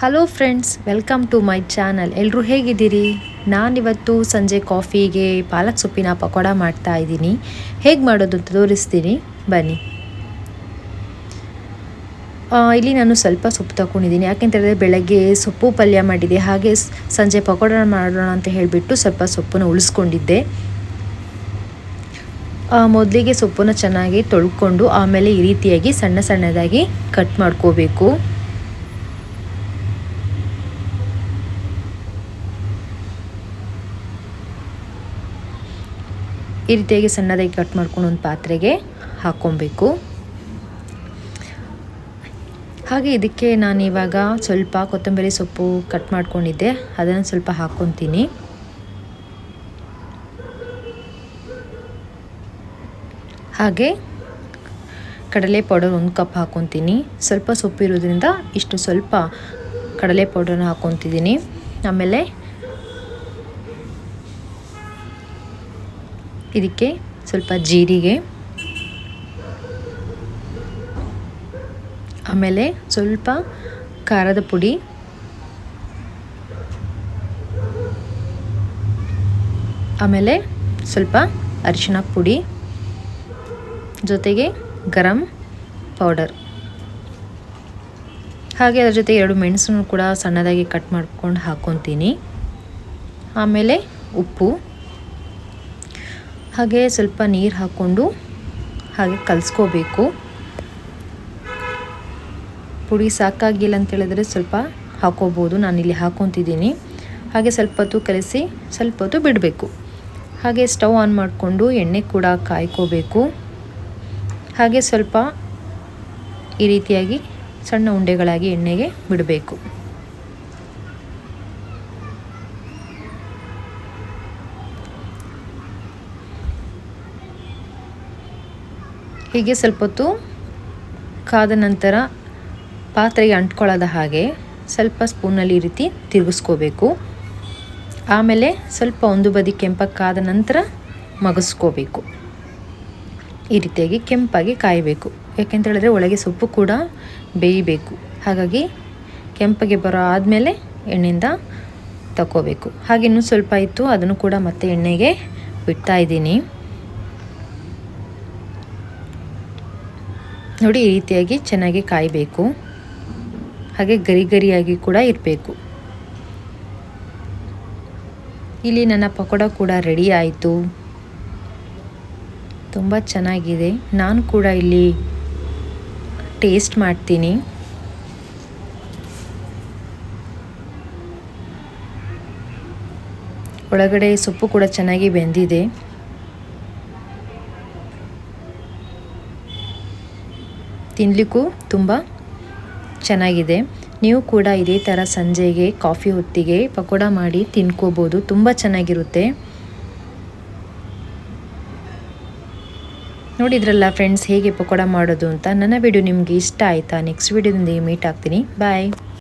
Hello friends welcome to my channel ಎಲ್ಲರೂ ಹೇಗಿದ್ದೀರಿ? ನಾನಿವತ್ತು ಸಂಜೆ ಕಾಫಿಗೆ ಪಾಲಕ್ ಸೊಪ್ಪಿನ ಪಕೋಡ ಮಾಡ್ತಾ ಇದ್ದೀನಿ. ಹೇಗೆ ಮಾಡೋದು ಅಂತ ತೋರಿಸ್ತೀನಿ. ಬನ್ನಿ. ಇಲ್ಲಿ ನಾನು ಸ್ವಲ್ಪ ಸೊಪ್ಪು ತಗೊಂಡಿದ್ದೀನಿ ಯಾಕೆಂತ ಹೇಳಿದ್ರೆ ಬೆಳಗ್ಗೆ ಸೊಪ್ಪು ಪಲ್ಯ ಮಾಡಿದ್ದೆ. ಹಾಗೆ ಸಂಜೆ ಪಕೋಡ ಮಾಡೋಣ ಅಂತ ಹೇಳಿಬಿಟ್ಟು ಸ್ವಲ್ಪ ಸೊಪ್ಪನ್ನು ಉಳಿಸ್ಕೊಂಡಿದ್ದೆ. ಮೊದಲಿಗೆ ಸೊಪ್ಪನ್ನು ಚೆನ್ನಾಗಿ ತೊಳ್ಕೊಂಡು ಆಮೇಲೆ ಈ ರೀತಿಯಾಗಿ ಸಣ್ಣ ಸಣ್ಣದಾಗಿ ಕಟ್ ಮಾಡ್ಕೋಬೇಕು. ಈ ರೀತಿಯಾಗಿ ಸಣ್ಣದಾಗಿ ಕಟ್ ಮಾಡ್ಕೊಂಡು ಒಂದು ಪಾತ್ರೆಗೆ ಹಾಕ್ಕೊಬೇಕು. ಹಾಗೆ ಇದಕ್ಕೆ ನಾನು ಇವಾಗ ಸ್ವಲ್ಪ ಕೊತ್ತಂಬರಿ ಸೊಪ್ಪು ಕಟ್ ಮಾಡ್ಕೊಂಡಿದ್ದೆ. ಅದನ್ನು ಸ್ವಲ್ಪ ಹಾಕ್ಕೊತೀನಿ. ಹಾಗೆ ಕಡಲೆ ಪೌಡರ್ ಒಂದು ಕಪ್ ಹಾಕ್ಕೊತೀನಿ. ಸ್ವಲ್ಪ ಸೊಪ್ಪು ಇರೋದ್ರಿಂದ ಇಷ್ಟು ಸ್ವಲ್ಪ ಕಡಲೆ ಪೌಡರ್ನ ಹಾಕ್ಕೊತಿದ್ದೀನಿ. ಆಮೇಲೆ ಇದಕ್ಕೆ ಸ್ವಲ್ಪ ಜೀರಿಗೆ, ಆಮೇಲೆ ಸ್ವಲ್ಪ ಖಾರದ ಪುಡಿ, ಆಮೇಲೆ ಸ್ವಲ್ಪ ಅರಿಶಿನ ಪುಡಿ, ಜೊತೆಗೆ ಗರಂ ಪೌಡರ್. ಹಾಗೆ ಅದ್ರ ಜೊತೆ ಎರಡು ಮೆಣಸನ್ನು ಕೂಡ ಸಣ್ಣದಾಗಿ ಕಟ್ ಮಾಡ್ಕೊಂಡು ಹಾಕ್ಕೊತೀನಿ ಆಮೇಲೆ ಉಪ್ಪು. ಹಾಗೆ ಸ್ವಲ್ಪ ನೀರು ಹಾಕ್ಕೊಂಡು ಹಾಗೆ ಕಲಸ್ಕೋಬೇಕು. ಪುಡಿ ಸಾಕಾಗಿಲ್ಲ ಅಂತ ಹೇಳಿದ್ರೆ ಸ್ವಲ್ಪ ಹಾಕೋಬೋದು. ನಾನಿಲ್ಲಿ ಹಾಕ್ಕೊತಿದ್ದೀನಿ ಹಾಗೆ ಸ್ವಲ್ಪ ಹೊತ್ತು ಕಲಸಿ ಸ್ವಲ್ಪ ಹೊತ್ತು ಬಿಡಬೇಕು. ಹಾಗೆ ಸ್ಟವ್ ಆನ್ ಮಾಡಿಕೊಂಡು ಎಣ್ಣೆ ಕೂಡ ಕಾಯ್ಕೋಬೇಕು. ಹಾಗೆ ಸ್ವಲ್ಪ ಈ ರೀತಿಯಾಗಿ ಸಣ್ಣ ಉಂಡೆಗಳಾಗಿ ಎಣ್ಣೆಗೆ ಬಿಡಬೇಕು. ಹೀಗೆ ಸ್ವಲ್ಪ ಹೊತ್ತು ಕಾದ ನಂತರ ಪಾತ್ರೆಗೆ ಅಂಟ್ಕೊಳ್ಳೋದ ಹಾಗೆ ಸ್ವಲ್ಪ ಸ್ಪೂನಲ್ಲಿ ಈ ರೀತಿ ತಿರುಗಿಸ್ಕೋಬೇಕು. ಆಮೇಲೆ ಸ್ವಲ್ಪ ಒಂದು ಬದಿ ಕೆಂಪಕ್ಕಾದ ನಂತರ ಮಗಸ್ಕೋಬೇಕು. ಈ ರೀತಿಯಾಗಿ ಕೆಂಪಾಗಿ ಕಾಯಬೇಕು. ಯಾಕೆಂತ ಹೇಳಿದ್ರೆ ಒಳಗೆ ಸೊಪ್ಪು ಕೂಡ ಬೇಯಬೇಕು. ಹಾಗಾಗಿ ಕೆಂಪಗೆ ಬರೋ ಆದಮೇಲೆ ಎಣ್ಣೆಯಿಂದ ತಗೋಬೇಕು ಹಾಗೆ ಇನ್ನೂ ಸ್ವಲ್ಪ ಇತ್ತು, ಅದನ್ನು ಕೂಡ ಮತ್ತೆ ಎಣ್ಣೆಗೆ ಬಿಡ್ತಾ ಇದ್ದೀನಿ. ನೋಡಿ, ಈ ರೀತಿಯಾಗಿ ಚೆನ್ನಾಗಿ ಕಾಯಬೇಕು. ಹಾಗೆ ಗರಿ ಗರಿಯಾಗಿ ಕೂಡ ಇರಬೇಕು. ಇಲ್ಲಿ ನನ್ನ ಪಕೋಡ ಕೂಡ ರೆಡಿ ಆಯಿತು. ತುಂಬ ಚೆನ್ನಾಗಿದೆ. ನಾನು ಕೂಡ ಇಲ್ಲಿ ಟೇಸ್ಟ್ ಮಾಡ್ತೀನಿ. ಒಳಗಡೆ ಸೊಪ್ಪು ಕೂಡ ಚೆನ್ನಾಗಿ ಬೆಂದಿದೆ. ತಿನ್ನಲಿಕ್ಕೂ ತುಂಬ ಚೆನ್ನಾಗಿದೆ. ನೀವು ಕೂಡ ಇದೇ ಥರ ಸಂಜೆಗೆ ಕಾಫಿ ಹೊತ್ತಿಗೆ ಪಕೋಡ ಮಾಡಿ ತಿನ್ಕೋಬೋದು. ತುಂಬ ಚೆನ್ನಾಗಿರುತ್ತೆ. ನೋಡಿದ್ರಲ್ಲ ಫ್ರೆಂಡ್ಸ್ ಹೇಗೆ ಪಕೋಡ ಮಾಡೋದು ಅಂತ? ನನ್ನ ವಿಡಿಯೋ ನಿಮಗೆ ಇಷ್ಟ ಆಯಿತಾ? ನೆಕ್ಸ್ಟ್ ವಿಡಿಯೋದೊಂದಿಗೆ ಮೀಟ್ ಆಗ್ತೀನಿ. ಬಾಯ್